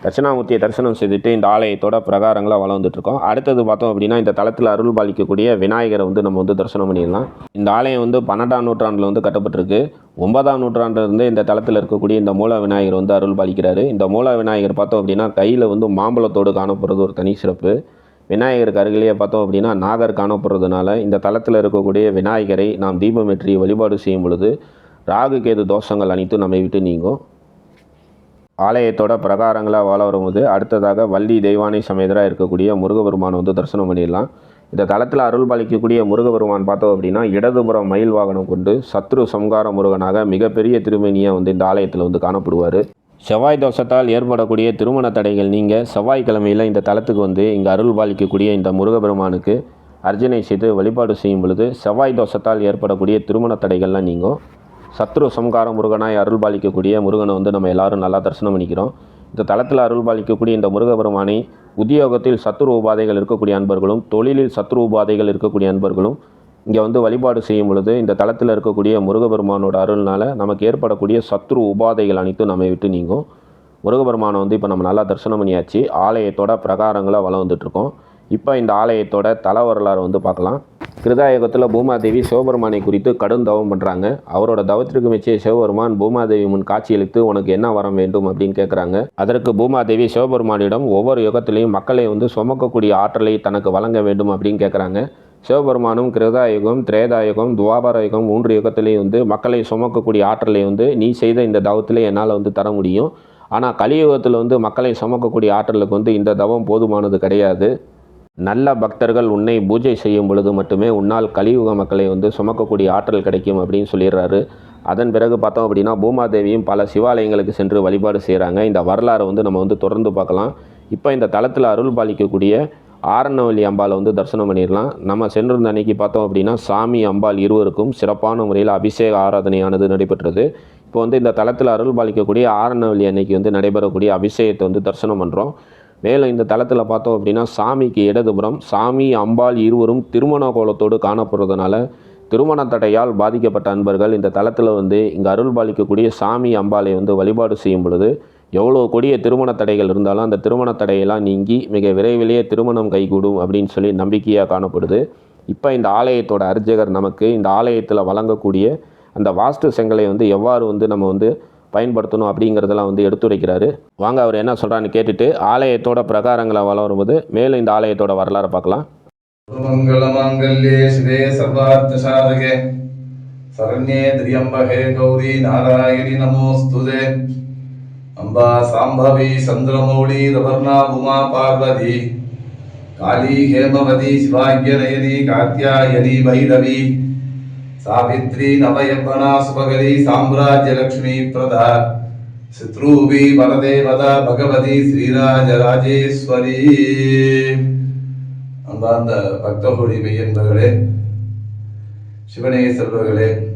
A: தட்சிணாமூர்த்தியை தரிசனம் செய்துட்டு இந்த ஆலயத்தோட பிரகாரங்களாக வளம் வந்துட்டுருக்கோம். அடுத்தது பார்த்தோம் அப்படின்னா இந்த தளத்தில் அருள் பாலிக்கக்கூடிய விநாயகரை வந்து நம்ம வந்து தரிசனம் பண்ணிடலாம். இந்த ஆலயம் வந்து பன்னெண்டாம் நூற்றாண்டில் வந்து கட்டப்பட்டிருக்கு. ஒன்பதாம் நூற்றாண்டிலிருந்து இந்த தளத்தில் இருக்கக்கூடிய இந்த மூல விநாயகர் வந்து அருள் பாலிக்கிறாரு. இந்த மூல விநாயகர் பார்த்தோம் அப்படின்னா கையில் வந்து மாம்பழத்தோடு காணப்படுறது ஒரு தனி சிறப்பு. விநாயகருக்கு அருகிலேயே பார்த்தோம் அப்படின்னா நாகர் காணப்படுறதுனால இந்த தளத்தில் இருக்கக்கூடிய விநாயகரை நாம் தீபமேற்றி வழிபாடு செய்யும் பொழுது ராகு கேது தோஷங்கள் அனைத்தும் நம்மை விட்டு நீங்கும். ஆலயத்தோட பிரகாரங்களாக வாழ வரும்போது அடுத்ததாக வள்ளி தெய்வானை சமேதராக இருக்கக்கூடிய முருகபெருமானை வந்து தரிசனம் பண்ணிடலாம். இந்த தளத்தில் அருள் பாலிக்கக்கூடிய முருகபெருமான் பார்த்தோம் அப்படின்னா இடதுபுறம் மயில் வாகனம் கொண்டு சத்ரு சம்கார முருகனாக மிகப்பெரிய திருமேனியாக வந்து இந்த ஆலயத்தில் வந்து காணப்படுவார். செவ்வாய் தோஷத்தால் ஏற்படக்கூடிய திருமண தடைகள் நீங்கள் செவ்வாய்க்கிழமையில் இந்த தளத்துக்கு வந்து இங்கே அருள் பாலிக்கக்கூடிய இந்த முருகபெருமானுக்கு அர்ச்சனை செய்து வழிபாடு செய்யும் பொழுது செவ்வாய் தோஷத்தால் ஏற்படக்கூடிய திருமண தடைகள்லாம் நீங்கும். சத்ரு சம்கார முருகனாய் அருள் பாலிக்கக்கூடிய முருகனை வந்து நம்ம எல்லாரும் நல்லா தரிசனம் பண்ணிக்கிறோம். இந்த தளத்தில் அருள் பாலிக்கக்கூடிய இந்த முருகபெருமானை உத்தியோகத்தில் சத்ரு உபாதைகள் இருக்கக்கூடிய அன்பர்களும் தொழிலில் சத்ரு உபாதைகள் இருக்கக்கூடிய அன்பர்களும் இங்கே வந்து வழிபாடு செய்யும் பொழுது இந்த தளத்தில் இருக்கக்கூடிய முருகபெருமானோட அருள்னால் நமக்கு ஏற்படக்கூடிய சத்ரு உபாதைகள் அனைத்தும் நம்மை விட்டு நீங்கும். முருகபெருமானை வந்து இப்போ நம்ம நல்லா தரிசனம் பண்ணியாச்சு. ஆலயத்தோட பிரகாரங்களாக வளம் வந்துட்டுருக்கோம் இப்போ இந்த ஆலயத்தோட தல வரலாறு வந்து பார்க்கலாம். கிருதாயுகத்தில் பூமாதேவி சிவபெருமானை குறித்து கடும் தவம் பண்ணுறாங்க அவரோட தவத்திற்கு மெச்சிய சிவபெருமான் பூமாதேவி முன் காட்சியளித்து உனக்கு என்ன வரம் வேண்டும் அப்படின்னு கேட்குறாங்க அதற்கு பூமாதேவி சிவபெருமானிடம் ஒவ்வொரு யுகத்திலையும் மக்களை வந்து சுமக்கக்கூடிய ஆற்றலை தனக்கு வழங்க வேண்டும் அப்படின்னு கேட்குறாங்க சிவபெருமானும் கிருதாயுகம் திரேதாயுகம் துவாபர யுகம் மூன்று யுகத்திலையும் வந்து மக்களை சுமக்கக்கூடிய ஆற்றலை வந்து நீ செய்த இந்த தவத்திலே என்னால் வந்து தர முடியும். ஆனால் கலியுகத்தில் வந்து மக்களை சுமக்கக்கூடிய ஆற்றலுக்கு வந்து இந்த தவம் போதுமானது கிடையாது. நல்ல பக்தர்கள் உன்னை பூஜை செய்யும் பொழுது மட்டுமே உன்னால் கலியுக மக்களை வந்து சுமக்கக்கூடிய ஆற்றல் கிடைக்கும் அப்படின்னு சொல்லிடுறாரு. அதன் பிறகு பார்த்தோம் அப்படின்னா பூமாதேவியும் பல சிவாலயங்களுக்கு சென்று வழிபாடு செய்கிறாங்க இந்த வரலாறை வந்து நம்ம வந்து தொடர்ந்து பார்க்கலாம். இப்போ இந்த தளத்தில் அருள் பாலிக்கக்கூடிய ஆரணவல்லி அம்பாளை வந்து தரிசனம் பண்ணிடலாம். நம்ம சென்றிருந்த அன்னைக்கு பார்த்தோம் அப்படின்னா சாமி அம்பாள் இருவருக்கும் சிறப்பான முறையில் அபிஷேக ஆராதனையானது நடைபெற்றது. இப்போ வந்து இந்த தளத்தில் அருள் பாலிக்கக்கூடிய ஆரணவல்லி அன்னைக்கு வந்து நடைபெறக்கூடிய அபிஷேகத்தை வந்து தரிசனம் பண்ணுறோம் மேலும் இந்த தளத்தில் பார்த்தோம் அப்படின்னா சாமிக்கு இடதுபுறம் சாமி அம்பாள் இருவரும் திருமண கோலத்தோடு காணப்படுறதுனால திருமண தடையால் பாதிக்கப்பட்ட அன்பர்கள் இந்த தளத்தில் வந்து இங்கே அருள் பாலிக்கக்கூடிய சாமி அம்பாளை வந்து வழிபாடு செய்யும் பொழுது எவ்வளோ கொடிய திருமண தடைகள் இருந்தாலும் அந்த திருமண தடையெல்லாம் நீங்கி மிக விரைவிலேயே திருமணம் கைகூடும் அப்படின்னு சொல்லி நம்பிக்கையாக காணப்படுது. இப்போ இந்த ஆலயத்தோட அர்ச்சகர் நமக்கு இந்த ஆலயத்தில் வழங்கக்கூடிய அந்த வாஸ்து செங்கலை வந்து எவ்வாறு வந்து நம்ம வந்து பயன்படுத்தணும் அப்படிங்கிறதெல்லாம் வந்து எடுத்துரைக்கிறாரு. வாங்க அவர் என்ன சொல்கிறான்னு கேட்டுட்டு ஆலயத்தோட பிரகாரங்களை வளரும்போது மேலும் இந்த ஆலயத்தோட வரலாறு பார்க்கலாம்.
B: மங்களமாங்கல்யே சிவே சர்வார்த்த சாதகே. சரண்யே திரியம்பகே கௌரி நாராயணி நமோஸ்துதே. அம்பா சாம்பவி சந்திரமௌளி ரவர்ணா உமா பார்வதி. காளி ஹேமவதி சிவாக்கியநயனி காத்தியாயனி பைரவி சாவித்ரி நவயம்பனா சுபகரி சாம்ராஜ்யலக்ஷ்மி பிரதா. சித்ரூபி வரதேவதா பகவதி ஸ்ரீராஜராஜேஸ்வரி அன்பார்ந்த பக்தகோடி மெய்யன்பர்களே சிவனே செல்வர்களே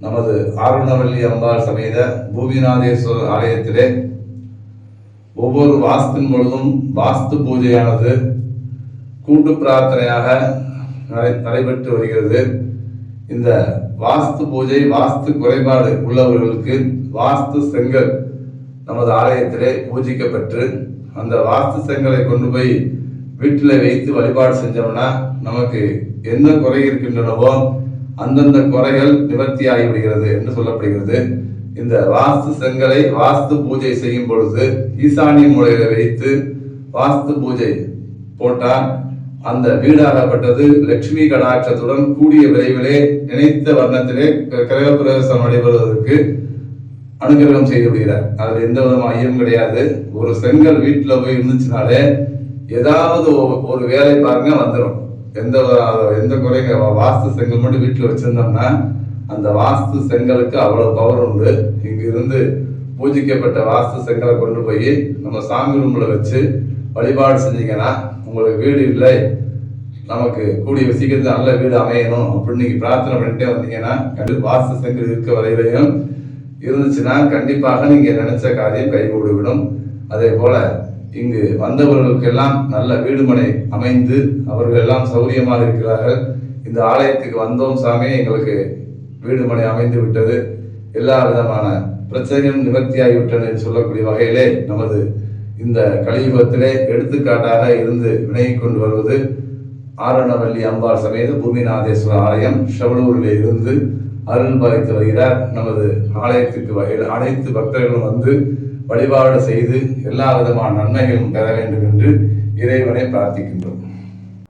B: நமது ஆருணவல்லி அம்பாள் சமேத பூமிநாதேஸ்வரர் ஆலயத்திலே ஒவ்வொரு வாஸ்தின் பொழுதும் வாஸ்து பூஜையானது கூட்டு பிரார்த்தனையாக நடை- நடைபெற்று வருகிறது. இந்த வாஸ்து பூஜை வாஸ்து குறைபாடு உள்ளவர்களுக்கு வாஸ்து செங்கல் நமது ஆலயத்திலே பூஜிக்கப்பெற்று அந்த வாஸ்து செங்கலை கொண்டு போய் வீட்டில் வைத்து வழிபாடு செஞ்சோம்னா நமக்கு என்ன குறை இருக்கின்றனவோ அந்தந்த குறைகள் நிவர்த்தி ஆகிவிடுகிறது என்று சொல்லப்படுகிறது. இந்த வாஸ்து செங்கலை வாஸ்து பூஜை செய்யும் பொழுது ஈசானிய மூலையில வைத்து வாஸ்து பூஜை போட்டால் அந்த வீடாகப்பட்டது லட்சுமி கடாட்சத்துடன் கூடிய விரைவிலே நினைத்த வர்ணத்திலே கிரக பிரவேசம் நடைபெறுவதற்கு அனுகிரகம் செய்து விடுகிறார். அதில் எந்த விதமான ஐயம் கிடையாது. ஒரு செங்கல் வீட்டில் போய் இருந்துச்சுனாலே ஏதாவது ஒரு வேலை பாருங்க வந்துடும் எந்த எந்த குறைங்க வாஸ்து செங்கல் மட்டும் வீட்டில் வச்சிருந்தோம்னா அந்த வாஸ்து செங்கலுக்கு அவ்வளோ பவர் உண்டு. இங்கிருந்து பூஜிக்கப்பட்ட வாஸ்து செங்கலை கொண்டு போய் நம்ம சாமி ரூமில் வச்சு வழிபாடு செஞ்சீங்கன்னா உங்களுக்கு வீடு இல்லை நமக்கு கூடிய சீக்கிரத்தில் நல்ல வீடு அமையணும் அப்படின்னு நீங்கள் பிரார்த்தனை பண்ணிட்டே வந்தீங்கன்னா கண்டு வாஸ்து செங்கல் இருக்க வரையிலையும் இருந்துச்சுன்னா கண்டிப்பாக நீங்கள் நினைச்ச காரியம் கைகூடி விடும் அதே போல இங்கு வந்தவர்களுக்கெல்லாம் நல்ல வீடுமனை அமைந்து அவர்கள் எல்லாம் சௌரியமாக இருக்கிறார்கள். இந்த ஆலயத்துக்கு வந்தோம் சாமி எங்களுக்கு வீடுமனை அமைந்து விட்டது. எல்லா விதமான பிரச்சனையும் நிவர்த்தியாகிவிட்டன என்று சொல்லக்கூடிய வகையிலே நமது இந்த கலியுகத்திலே எடுத்துக்காட்டாக இருந்து விலகி கொண்டு வருவது ஆரணவல்லி அம்பாள் சமேத பூமிநாதேஸ்வர ஆலயம் ஷவலூரிலே இருந்து அருள் பாதித்து வருகிறார். நமது ஆலயத்துக்கு அனைத்து பக்தர்களும் வந்து வழிபாடு செய்து எல்லா விதமான நன்மைகளும் பெற வேண்டும் என்று இறைவனை பிரார்த்திக்கின்றோம்.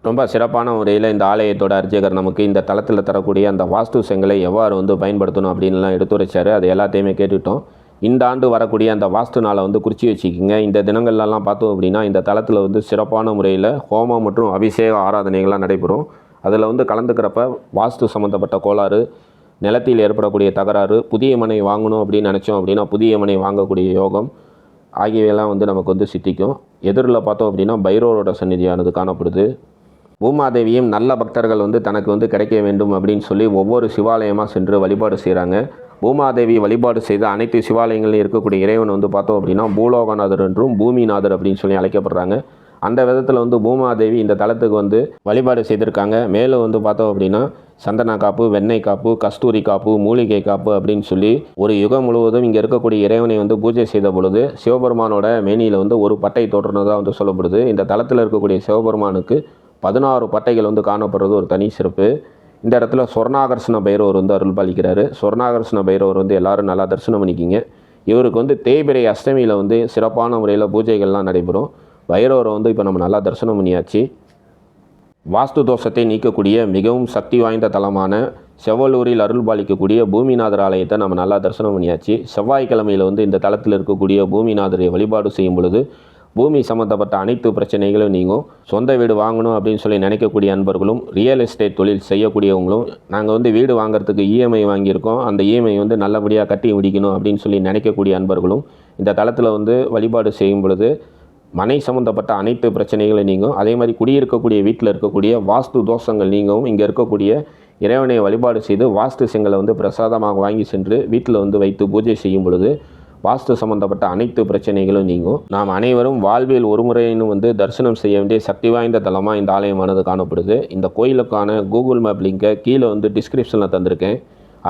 A: ரொம்ப சிறப்பான முறையில் இந்த ஆலயத்தோட அர்ச்சகர் நமக்கு இந்த தளத்தில் தரக்கூடிய அந்த வாஸ்து செங்கலை எவ்வாறு வந்து பயன்படுத்தணும் அப்படின்லாம் எடுத்துரைச்சார். அது எல்லாத்தையுமே கேட்டுட்டோம். இந்த ஆண்டு வரக்கூடிய அந்த வாஸ்து நாளை வந்து குறித்து வச்சுக்கிங்க. இந்த தினங்கள்லாம் பார்த்தோம் அப்படின்னா இந்த தளத்தில் வந்து சிறப்பான முறையில் ஹோமம் மற்றும் அபிஷேக ஆராதனைகள்லாம் நடைபெறும். அதில் வந்து கலந்துக்கிறப்ப வாஸ்து சம்மந்தப்பட்ட கோளாறு நிலத்தில் ஏற்படக்கூடிய தகராறு புதிய மனை வாங்கணும் அப்படின்னு நினச்சோம் அப்படின்னா புதிய மனை வாங்கக்கூடிய யோகம் ஆகியவையெல்லாம் வந்து நமக்கு வந்து சித்திக்கும். எதிரில் பார்த்தோம் அப்படின்னா பைரோரோட சந்நிதியானது காணப்படுது. பூமாதேவியும் நல்ல பக்தர்கள் வந்து தனக்கு வந்து கிடைக்க வேண்டும் அப்படின்னு சொல்லி ஒவ்வொரு சிவாலயமாக சென்று வழிபாடு செய்கிறாங்க பூமாதேவி வழிபாடு செய்த அனைத்து சிவாலயங்களையும் இருக்கக்கூடிய இறைவன் வந்து பார்த்தோம் அப்படின்னா பூலோகநாதர் என்றும் பூமிநாதர் அப்படின்னு சொல்லி அழைக்கப்படுறாங்க. அந்த விதத்தில் வந்து பூமாதேவி இந்த தலத்துக்கு வந்து வழிபாடு செய்திருக்காங்க. மேலும் வந்து பார்த்தோம் அப்படின்னா சந்தன காப்பு வெண்ணெய் காப்பு கஸ்தூரி காப்பு மூலிகை காப்பு அப்படின்னு சொல்லி ஒரு யுகம் முழுவதும் இங்கே இருக்கக்கூடிய இறைவனை வந்து பூஜை செய்த பொழுது சிவபெருமானோட மேனியில் வந்து ஒரு பட்டை தோற்றுனதாக வந்து சொல்லப்படுது. இந்த தளத்தில் இருக்கக்கூடிய சிவபெருமானுக்கு பதினாறு பட்டைகள் வந்து காணப்படுறது ஒரு தனி சிறப்பு. இந்த இடத்துல சொர்ணாகர்ஷ்ண பைரவர் வந்து அருள் பாலிக்கிறாரு சொர்ணாகர்ஷ்ண பைரவர் வந்து எல்லாரும் நல்லா தரிசனம் பண்ணிக்கிங்க. இவருக்கு வந்து தேய்பிரை அஷ்டமியில் வந்து சிறப்பான முறையில் பூஜைகள்லாம் நடைபெறும். பைரவரை வந்து இப்போ நம்ம நல்லா தரிசனம் பண்ணியாச்சு. வாஸ்து தோஷத்தை நீக்கக்கூடிய மிகவும் சக்தி வாய்ந்த தலமான செவ்வலூரில் அருள் பாலிக்கக்கூடிய பூமிநாதர் ஆலயத்தை நம்ம நல்லா தரிசனம் பண்ணியாச்சு. செவ்வாய்க்கிழமையில் வந்து இந்த தலத்தில் இருக்கக்கூடிய பூமிநாதரை வழிபாடு செய்யும் பொழுது பூமி சம்மந்தப்பட்ட அனைத்து பிரச்சனைகளும் நீங்கும். சொந்த வீடு வாங்கணும் அப்படின்னு சொல்லி நினைக்கக்கூடிய அன்பர்களும் ரியல் எஸ்டேட் தொழில் செய்யக்கூடியவங்களும் நாங்கள் வந்து வீடு வாங்குறதுக்கு இஎம்ஐ வாங்கியிருக்கோம். அந்த இஎம்ஐ வந்து நல்லபடியாக கட்டி முடிக்கணும் அப்படின்னு சொல்லி நினைக்கக்கூடிய அன்பர்களும் இந்த தளத்தில் வந்து வழிபாடு செய்யும் பொழுது மனை சம்மந்தப்பட்ட அனைத்து பிரச்சனைகளும் நீங்கும். அதே மாதிரி குடியிருக்கக்கூடிய வீட்டில் இருக்கக்கூடிய வாஸ்து தோஷங்கள் நீங்கவும் இங்கே இருக்கக்கூடிய இறைவனை வழிபாடு செய்து வாஸ்து செங்கலை வந்து பிரசாதமாக வாங்கி சென்று வீட்டில் வந்து வைத்து பூஜை செய்யும் பொழுது வாஸ்து சம்பந்தப்பட்ட அனைத்து பிரச்சனைகளும் நீங்கும். நாம் அனைவரும் வாழ்வில் ஒரு முறையினும் வந்து தரிசனம் செய்ய வேண்டிய சக்தி வாய்ந்த தலமாக இந்த ஆலயமானது காணப்படுது. இந்த கோயிலுக்கான கூகுள் மேப் லிங்கை கீழே வந்து டிஸ்கிரிப்ஷனில் தந்திருக்கேன்.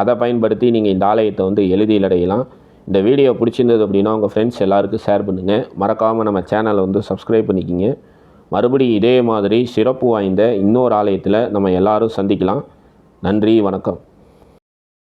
A: அதை பயன்படுத்தி நீங்கள் இந்த ஆலயத்தை வந்து எளிதில் அடையலாம். இந்த வீடியோ பிடிச்சிருந்தது அப்படின்னா உங்கள் ஃப்ரெண்ட்ஸ் எல்லாருக்கும் ஷேர் பண்ணுங்கள் மறக்காமல் நம்ம சேனலை வந்து சப்ஸ்கிரைப் பண்ணிக்கிங்க. மறுபடியும் இதே மாதிரி சிறப்பு வாய்ந்த இன்னொரு ஆலயத்தில் நம்ம எல்லாரும் சந்திக்கலாம். நன்றி வணக்கம்.